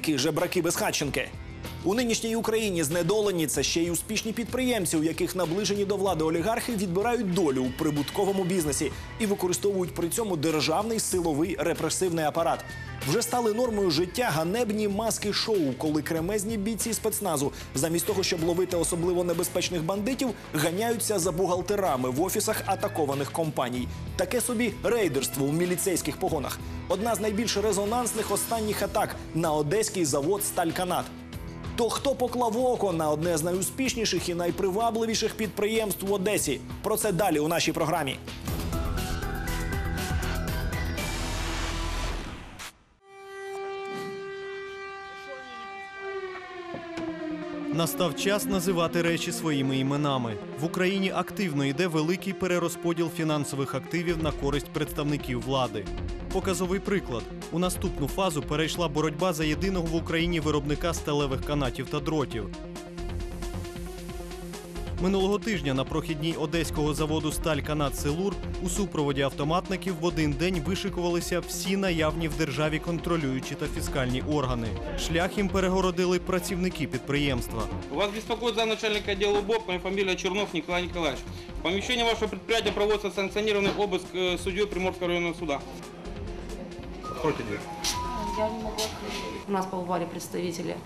тільки жебраки безхатченки. У нинішній Україні знедолені це ще й успішні підприємці, у яких наближені до влади олігархи відбирають долю у прибутковому бізнесі і використовують при цьому державний силовий репресивний апарат. Вже стали нормою життя ганебні маски шоу, коли кремезні бійці спецназу, замість того, щоб ловити особливо небезпечних бандитів, ганяються за бухгалтерами в офісах атакованих компаній. Таке собі рейдерство у міліцейських погонах. Одна з найбільш резонансних останніх атак на одеський завод Стальканат. То хто поклав око на одне з найуспішніших і найпривабливіших підприємств в Одесі? Про це далі у нашій програмі. Настав час називати речі своїми іменами. В Україні активно йде великий перерозподіл фінансових активів на користь представників влади. Показовий приклад: у наступну фазу перейшла боротьба за єдиного в Україні виробника сталевих канатів та дротів. Минулого тижня на прохідній одеського заводу Стальканат Силур у супроводі автоматників в один день вишикувалися всі наявні в державі контролюючі та фіскальні органи. Шлях їм перегородили працівники підприємства. Вас беспокоит замначальника отдела УБОП, моя фамилия Чернов Николай Николаевич. В помещении вашего предприятия проводится санкционированный обыск э, судьей Приморского районного суда. Откройте дверь. Я не могу открыть. У нас побывали представители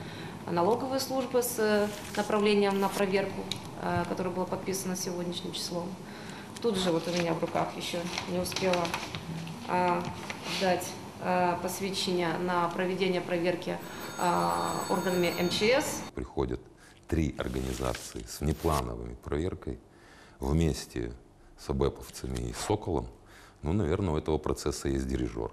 налоговой службы с э, направлением на проверку, э, которое было подписано сегодняшним числом. Тут же вот у меня в руках еще не успела а, дать а, посвящение на проведение проверки а, органами МЧС. приходят три организации с внеплановой проверкой вместе с АБЭПовцами и Соколом, ну, наверное, у этого процесса есть дирижер.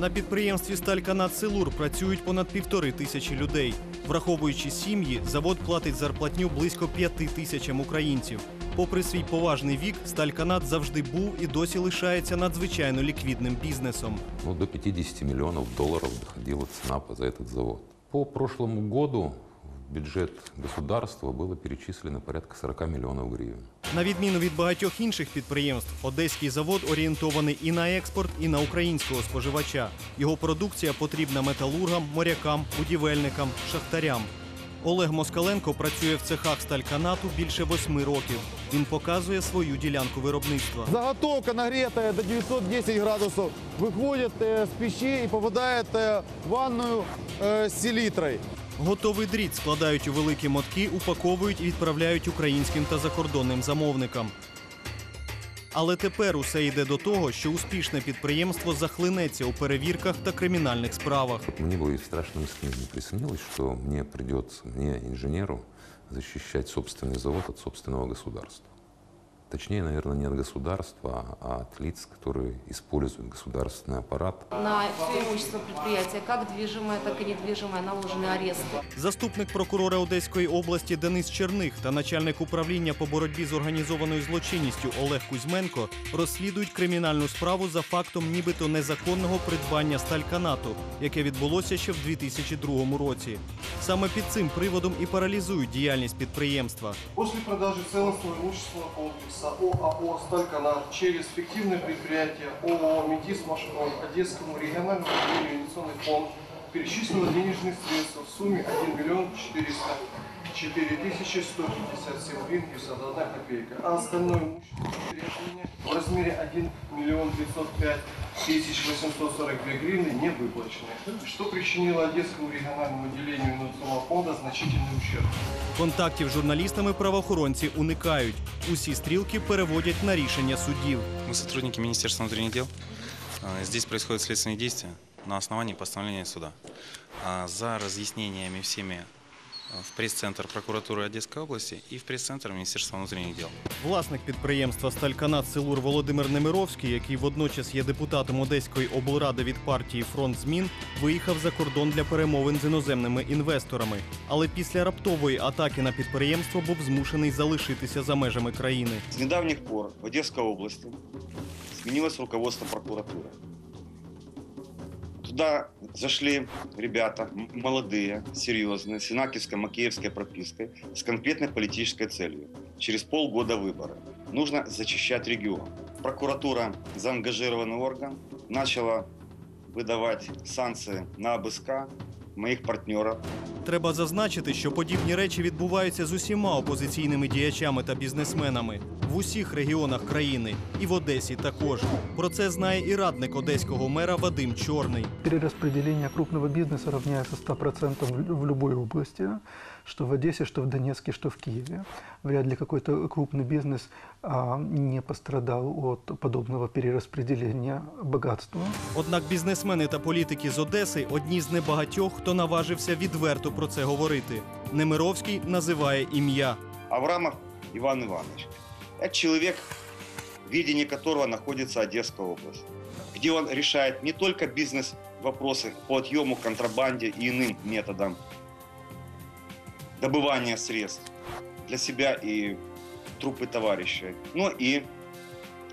На підприємстві Стальканат Силур працюють понад півтори тисячі людей. Враховуючи сім'ї, завод платить зарплатню близько п'яти тисячам українців. Попри свій поважний вік, Стальканат завжди був і досі лишається надзвичайно ліквідним бізнесом. Ну, до 50 миллионов долларов доходила цена за этот завод. По прошлому году в бюджет государства было перечислено порядка 40 миллионов гривен. На відміну від багатьох інших підприємств, одеський завод орієнтований і на експорт, і на українського споживача. Його продукція потрібна металургам, морякам, будівельникам, шахтарям. Олег Москаленко працює в цехах стальканату більше восьми років. Він показує свою ділянку виробництва. Заготовка нагретая до 910 градусов выходит э, с печи и попадает э, в ванную э, с селитрой. Готовий дріт складають у великі мотки, упаковують і відправляють українським та закордонним замовникам. Але тепер усе йде до того, що успішне підприємство захлинеться у перевірках та кримінальних справах. Мне бы и в не приснилось, что мне придется, мне, инженеру, защищать собственный завод от собственного государства. Точнее, наверное, не от государства, а от лиц, которые используют государственный аппарат На все имущество предприятия, как движимое, так и недвижимое, наложены аресты. Заступник прокурора Одеської області Денис Черних та начальник управління по боротьбі з організованою злочинністю Олег Кузьменко розслідують кримінальну справу за фактом нібито незаконного придбання стальканату, яке відбулося ще в 2002 році. Саме під цим приводом і паралізують діяльність підприємства. После продажи целостного имущественного с ОАО Сталькана через фиктивное предприятие ООО «Метис Машкон» Одесскому региональному управлению инвестиционных фонд перечислено денежные средства в сумме 1 миллион 400 4157 вингисов, одна копейка, а остальное имущество в размере 1 миллион 905 тысяч 842 гривны не выплачены, что причинило Одесскому региональному отделению Минусового фонда значительный ущерб. Контактів с журналистами правоохоронці уникають. Усі стрелки переводят на решение судів. Мы сотрудники Министерства внутренних дел. А, здесь происходят следственные действия на основании постановления суда. А за разъяснениями всеми в пресс-центр прокуратуры Одесской области и в пресс-центр Министерства внутренних дел. Власник підприємства Стальканат Силур Володимир Немировський, який водночас є депутатом Одеської облради від партії Фронт змін, виїхав за кордон для перемовин з іноземними інвесторами. Але після раптової атаки на підприємство був змушений залишитися за межами країни. С недавних пор в Одесской области сменилось руководство прокуратуры. Туда зашли ребята м- молодые, серьезные, с Инакиевско-Макеевской пропиской, с конкретной политической целью. Через полгода выборы. Нужно зачищать регион. Прокуратура, заангажированный орган, начала выдавать санкции на обыска моих партнерів. Треба зазначити, що подібні речі відбуваються з усіма опозиційними діячами та бізнесменами в усіх регіонах країни і в Одесі також. Про це знає і радник одеського мера Вадим Чорний. Перерозподілення крупного бізнесу рівняється 100% в будь-якій области, что в Одессе, что в Донецке, что в Киеве. Вряд ли какой-то крупный бизнес а, не пострадал от подобного перераспределения богатства. Однак бізнесмени та політики з Одеси одні з небагатьох, хто наважився відверто про це говорити. Немировський називає ім'я. Аврамов Иван Иванович. Это человек, в видении которого находится Одесская область, где он решает не только бизнес-вопросы по отъему, контрабанде и иным методам добывания средств для себя и трупы товарищей, но и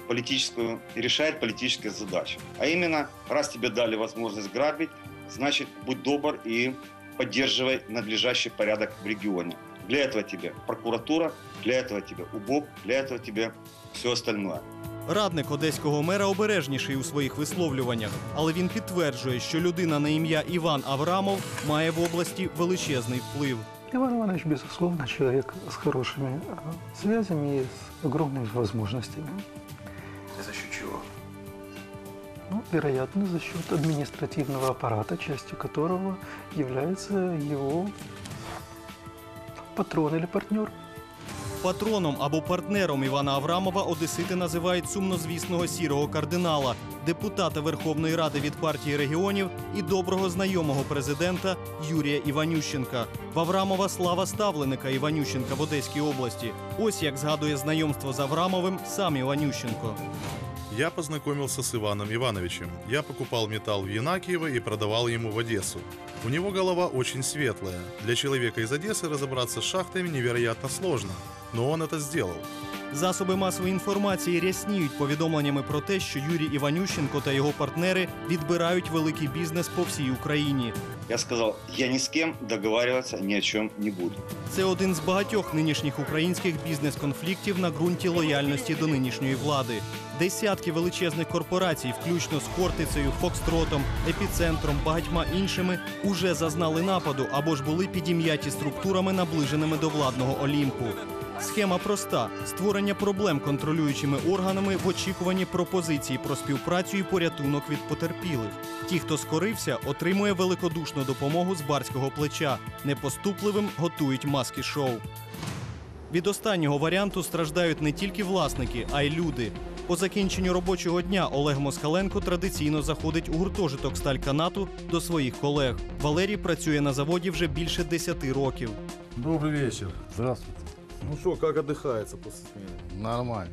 политическую, и решает политические задачи. А именно, раз тебе дали возможность грабить, значит, будь добр и поддерживай надлежащий порядок в регионе. Для этого тебе прокуратура, для этого тебе УБОП, для этого тебе все остальное. Радник одеського мера обережніший у своїх висловлюваннях, але він підтверджує, що людина на ім'я Іван Аврамов має в області величезний вплив. Иван Иванович, безусловно, человек с хорошими а, связями и с огромными возможностями. За що чого? Ну, вероятно, за счет административного аппарата, частью которого является его патрон или партнер. Патроном або партнером Івана Аврамова одесити називають сумнозвісного сірого кардинала, депутата Верховної Ради від партії регіонів і доброго знайомого президента Юрія Іванющенка. В Аврамова слава ставленика Іванющенка в Одеській області. Ось як згадує знайомство з Аврамовим сам Іванющенко. Я познакомился с Иваном Ивановичем. Я покупал металл в Янакиево и продавал ему в Одессу. У него голова очень светлая. Для человека из Одессы разобраться с шахтами невероятно сложно. Но он это сделал. Засоби масової інформації рясніють повідомленнями про те, що Юрій Іванющенко та його партнери відбирають великий бізнес по всій Україні. Я сказал, я ни с кем договариваться ни о чем не буду. Це один з багатьох нинішніх українських бізнес-конфліктів на ґрунті лояльності до нинішньої влади. Десятки величезних корпорацій, включно з Хортицею, Фокстротом, Епіцентром, багатьма іншими, уже зазнали нападу або ж були підім'яті структурами, наближеними до владного Олімпу. Схема проста: створення проблем контролюючими органами в очікуванні пропозицій про співпрацю і порятунок від потерпілих. Ті, хто скорився, отримує великодушну допомогу з барського плеча. Непоступливим готують маски шоу. Від останнього варіанту страждають не тільки власники, а й люди. По закінченню робочого дня Олег Москаленко традиційно заходить у гуртожиток стальканату до своїх колег. Валерій працює на заводі вже більше 10 років. Добрый вечер. Здравствуйте. Ну что, как отдыхается после смены? Нормально.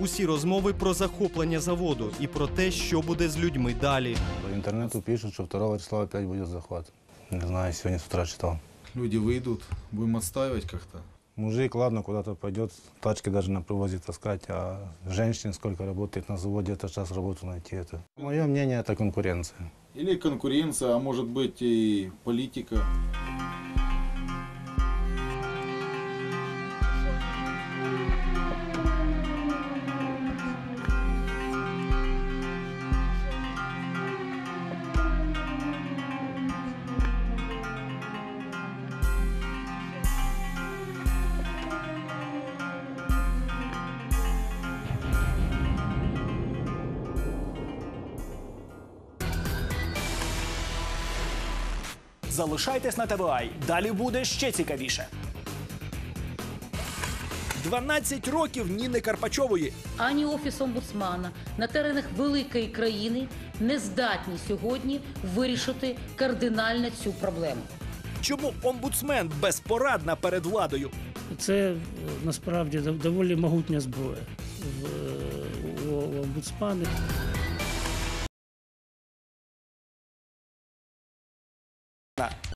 Усі розмови про захоплення заводу і про те, що буде з людьми далі. По интернету пишут, что 2 числа опять будет захват. Не знаю, сегодня с утра читал. Люди выйдут, будем отстаивать как-то. Мужик, ладно, куда-то пойдет, тачки даже на привозе таскать, а женщин сколько работает на заводе, это сейчас работу найти. Это. Мое мнение, это конкуренция. Или конкуренция, а может быть и политика. Залишайтесь на ТВА. Далі буде ще цікавіше. 12 років Ніни Карпачової. ані офіс омбудсмана на теренах великої країни не здатні сьогодні вирішити кардинально цю проблему. Чому омбудсмен безпорадна перед владою? Це е, насправді дов- доволі могутня зброя в, е, у, у омбудсмана.